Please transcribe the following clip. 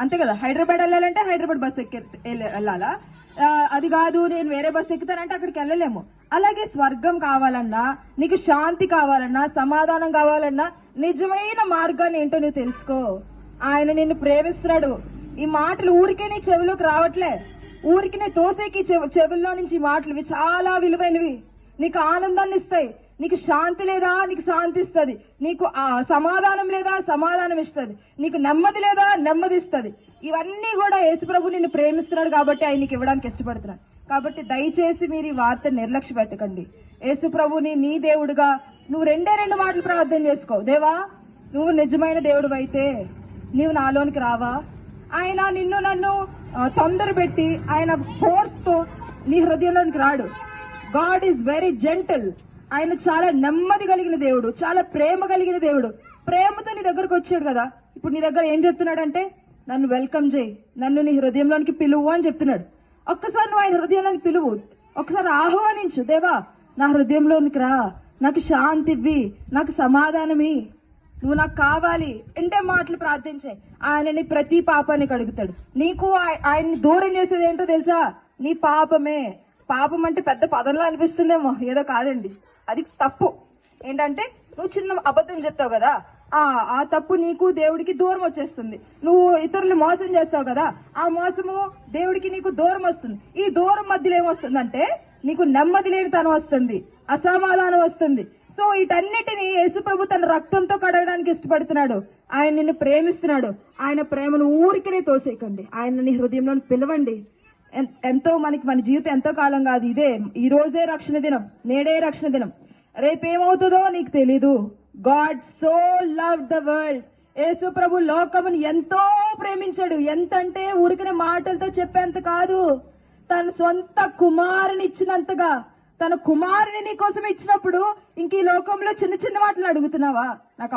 అంతే కదా. హైదరాబాద్ వెళ్ళాలంటే హైదరాబాద్ బస్ ఎక్కి వెళ్ళాలా? అది కాదు నేను వేరే బస్ ఎక్కుతానంటే అక్కడికి వెళ్ళలేము. అలాగే స్వర్గం కావాలన్నా నీకు శాంతి కావాలన్నా సమాధానం కావాలన్నా నిజమైన మార్గాన్ని ఏంటో నువ్వు తెలుసుకో. ఆయన నిన్ను ప్రేమిస్తున్నాడు. ఈ మాటలు ఊరికే నీ చెవిలోకి రావట్లే. ఊరికి నీ తోసేకి చెవుల్లో నుంచి ఈ మాటలు ఇవి చాలా విలువైనవి. నీకు ఆనందాన్ని ఇస్తాయి. నీకు శాంతి లేదా? నీకు శాంతి ఇస్తుంది. నీకు ఆ సమాధానం లేదా? సమాధానం ఇస్తుంది. నీకు నెమ్మది లేదా? నెమ్మది ఇస్తుంది. ఇవన్నీ కూడా యేసుప్రభు నిన్ను ప్రేమిస్తున్నాడు కాబట్టి ఆయన నీకు ఇవ్వడానికి ఇష్టపడుతున్నాడు. కాబట్టి దయచేసి మీరు ఈ వార్త నిర్లక్ష్య పెట్టకండి. యేసుప్రభుని నీ దేవుడుగా నువ్వు రెండే రెండు మాటలు ప్రార్థన చేసుకో. దేవా నువ్వు నిజమైన దేవుడు అయితే నీవు నాలోనికి రావా? ఆయన నిన్ను నన్ను తొందర పెట్టి ఆయన ఫోర్స్తో నీ హృదయంలోనికి రాడు. God is very gentle. ఆయన చాలా నెమ్మది కలిగిన దేవుడు చాలా ప్రేమ కలిగిన దేవుడు. ప్రేమతో నీ దగ్గరకు వచ్చాడు కదా. ఇప్పుడు నీ దగ్గర ఏం చెప్తున్నాడంటే నన్ను వెల్కమ్ చేయి. నన్ను నీ హృదయంలోనికి పిలువు అని చెప్తున్నాడు. ఒక్కసారి నువ్వు ఆయన హృదయంలోనికి పిలువు. ఒకసారి ఆహ్వానించు దేవా నా హృదయంలోనికి రా. నాకు శాంతి ఇవ్వి. నాకు సమాధానమి నువ్వు నాకు కావాలి. అంటే మాటలు ప్రార్థించే ఆయనని ప్రతి పాపానికి అడుగుతాడు. నీకు ఆయన్ని దూరం చేసేది ఏంటో తెలుసా? నీ పాపమే. పాపం అంటే పెద్ద పదంలో అనిపిస్తుందేమో. ఏదో కాదండి. అది తప్పు. ఏంటంటే నువ్వు చిన్న అబద్ధం చెప్తావు కదా ఆ ఆ తప్పు నీకు దేవుడికి దూరం వచ్చేస్తుంది. నువ్వు ఇతరులు మోసం చేస్తావు కదా ఆ మోసము దేవుడికి నీకు దూరం వస్తుంది. ఈ దూరం మధ్యలో ఏమొస్తుందంటే నీకు నెమ్మది లేని తనం వస్తుంది అసమాధానం వస్తుంది. సో వీటన్నిటిని యేసుప్రభు తన రక్తంతో కడగడానికి ఇష్టపడుతున్నాడు. ఆయన నిన్ను ప్రేమిస్తున్నాడు. ఆయన ప్రేమను ఊరికనే తోసేయకండి. ఆయన నీ హృదయంలో పిలవండి. ఎంతో మనకి మన జీవితం ఎంతో కాలం కాదు. ఇదే ఈ రోజే రక్షణ దినం. నేడే రక్షణ దినం. రేపేమవుతుందో నీకు తెలీదు. God so love the world. Yesu ప్రభు లోకమును ఎంతో ప్రేమించాడు. ఎంత అంటే ఊరికనే మాటలతో చెప్పేంత కాదు. తన సొంత కుమారుని ఇచ్చినంతగా తన కుమారుని నీ కోసం ఇచ్చినప్పుడు ఇంక ఈ లోకంలో చిన్న చిన్న మాటలు అడుగుతున్నావా? నాకు